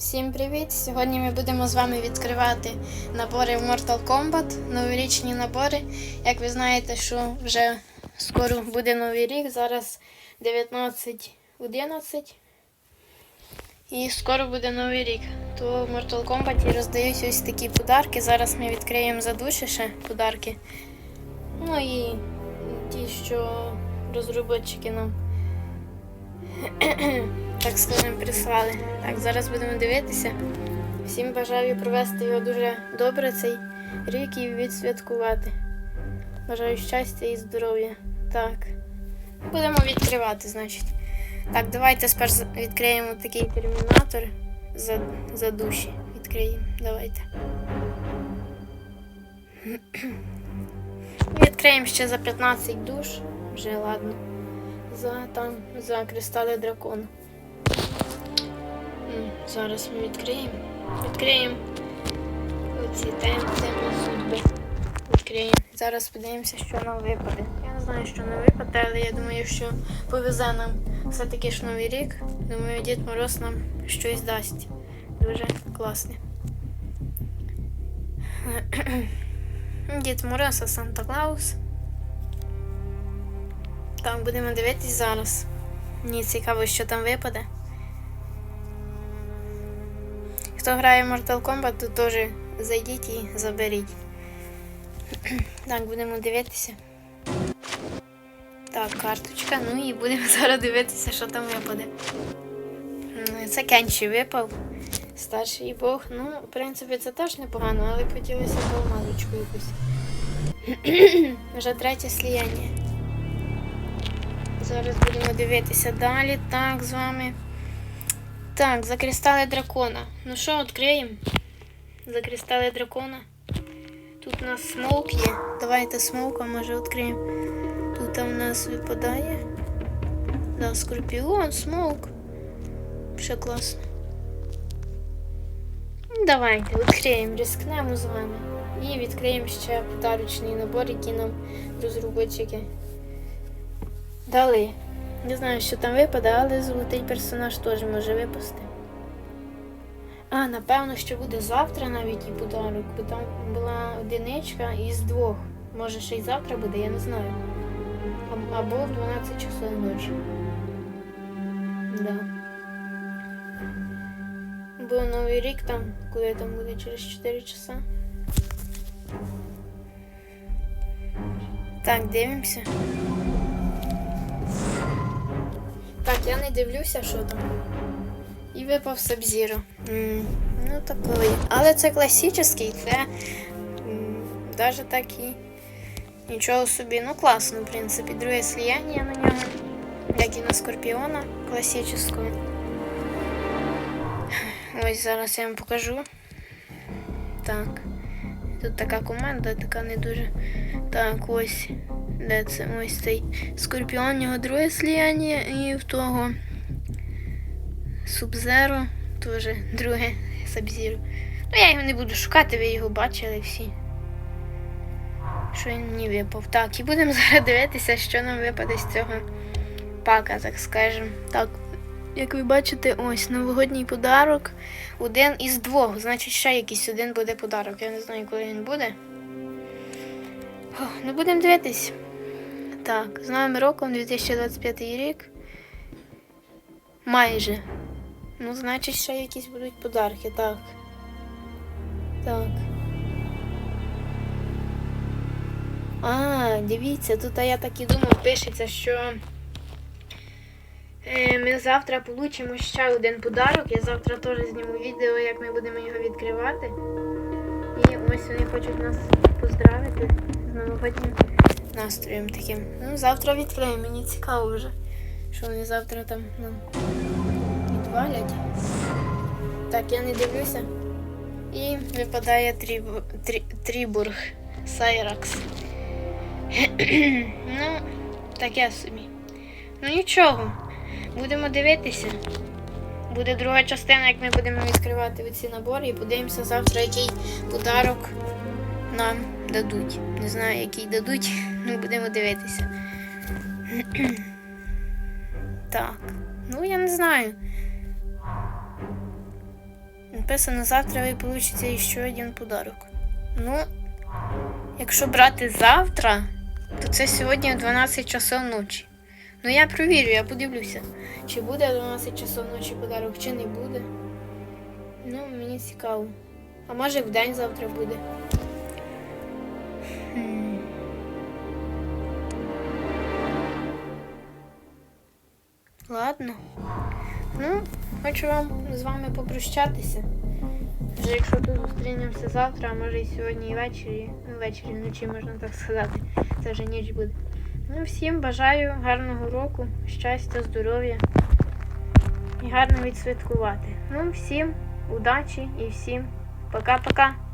Всім привіт! Сьогодні ми будемо з вами відкривати набори в Mortal Kombat, новорічні набори. Як ви знаєте, що вже скоро буде новий рік, зараз 19.11 і скоро буде новий рік. То в Mortal Kombat роздають ось такі подарки. Зараз ми відкриємо за душі ще подарки. Ну і ті, що розробники нам так скажемо, прислали. Так, зараз будемо дивитися. Всім бажаю провести його дуже добре цей рік і відсвяткувати. Бажаю щастя і здоров'я. Так. Будемо відкривати, значить. Так, давайте спершу відкриємо такий термінатор за, за душі. Відкриємо. Давайте. Відкриємо ще за 15 душ. Вже ладно. За там за кристали дракона. Зараз ми відкриємо. Відкриємо оці теми судьби. Відкриємо. Зараз подивимося, що нам випаде. Я не знаю, що нам випаде, але я думаю, що повезе нам все-таки ж новий рік. Думаю, Дід Мороз нам щось дасть. Дуже класне. Дід Мороз, а Санта Клаус. Так, будемо дивитись зараз. Мені цікаво, що там випаде. Хто грає Mortal Kombat, то теж зайдіть і заберіть. Так, будемо дивитися. Так, карточка. Ну і будемо зараз дивитися, що там випаде. Це Кенчі випав. Старший Бог. Ну, в принципі, це теж непогано, але хотілося алмазочку якусь. Вже третє сліяння. Зараз будемо дивитися далі. Так, з вами. Так, за кристали дракона. Ну що, відкриємо? За кристали дракона. Тут у нас смоук є. Давайте смоука, може, відкриємо. Тут у нас випадає. Да, скорпіон, смоук. Ще класно. Ну, Давайте відкриємо, рискнемо з вами. І відкриємо ще подарочний набор, який нам розробники дали. Не знаю, що там випаде, але золотий персонаж теж може випасти. А, напевно, що буде завтра навіть і подарок, бо там була одиничка із двох. Може, ще й завтра буде, я не знаю. Або в 12 часов ночі. Да. Бо новий рік там, коли там буде через 4 часа. Так, дивимося. Так, я не дивлюся, що там. І випав Сабзіро. Ну, такий. Але це класичний, це даже так нічого собі. Ну, класно, в принципі. Друге сліяння на нього, як і на Скорпіона класичного. Ось зараз я вам покажу. Так. Тут така команда, така не дуже. Так, ось. Де це ось цей Скорпіон, у нього друге сліяння і в того Субзеро теж друге Сабзіро. Ну я його не буду шукати, ви його бачили всі. Що він мені випав. Так, і будемо зараз дивитися, що нам випаде з цього пака, так скажемо. Так, як ви бачите, ось новогодній подарок. Один із двох. Значить, ще якийсь один буде подарок. Я не знаю, коли він буде. О, ну будемо дивитись. Так, з новим роком 2025 рік. Майже. Ну, значить, ще якісь будуть подарки, так. Так. А, дивіться, тут я так і думав, пишеться, що е, ми завтра получимо ще один подарок. Я завтра теж зніму відео, як ми будемо його відкривати. І ось вони хочуть нас поздравити з новогоднім настроєм таким. Ну, завтра відкриємо, мені цікаво вже, що вони завтра там нам відвалять. Так, я не дивлюся. І випадає тріб... трі... Трібург Сайракс. ну, таке собі. Ну нічого. Будемо дивитися. Буде друга частина, як ми будемо відкривати оці набори і подивимося завтра, який подарок нам дадуть. Не знаю, який дадуть, ну будемо дивитися. так. Ну, я не знаю. написано, завтра ви получите ще один подарок. Ну, якщо брати завтра, то це сьогодні о 12 часов ночі. Ну я провірю, я подивлюся, чи буде о 12 часов ночі подарок, чи не буде. Ну, мені цікаво. А може в день завтра буде. Ладно. Ну, хочу вам з вами попрощатися. Вже якщо тут зустрінемося завтра, а може і сьогодні і ввечері, ну ввечері вночі можна так сказати. Це вже ніч буде. Ну, всім бажаю гарного року, щастя, здоров'я і гарно відсвяткувати. Ну, всім удачі і всім пока-пока.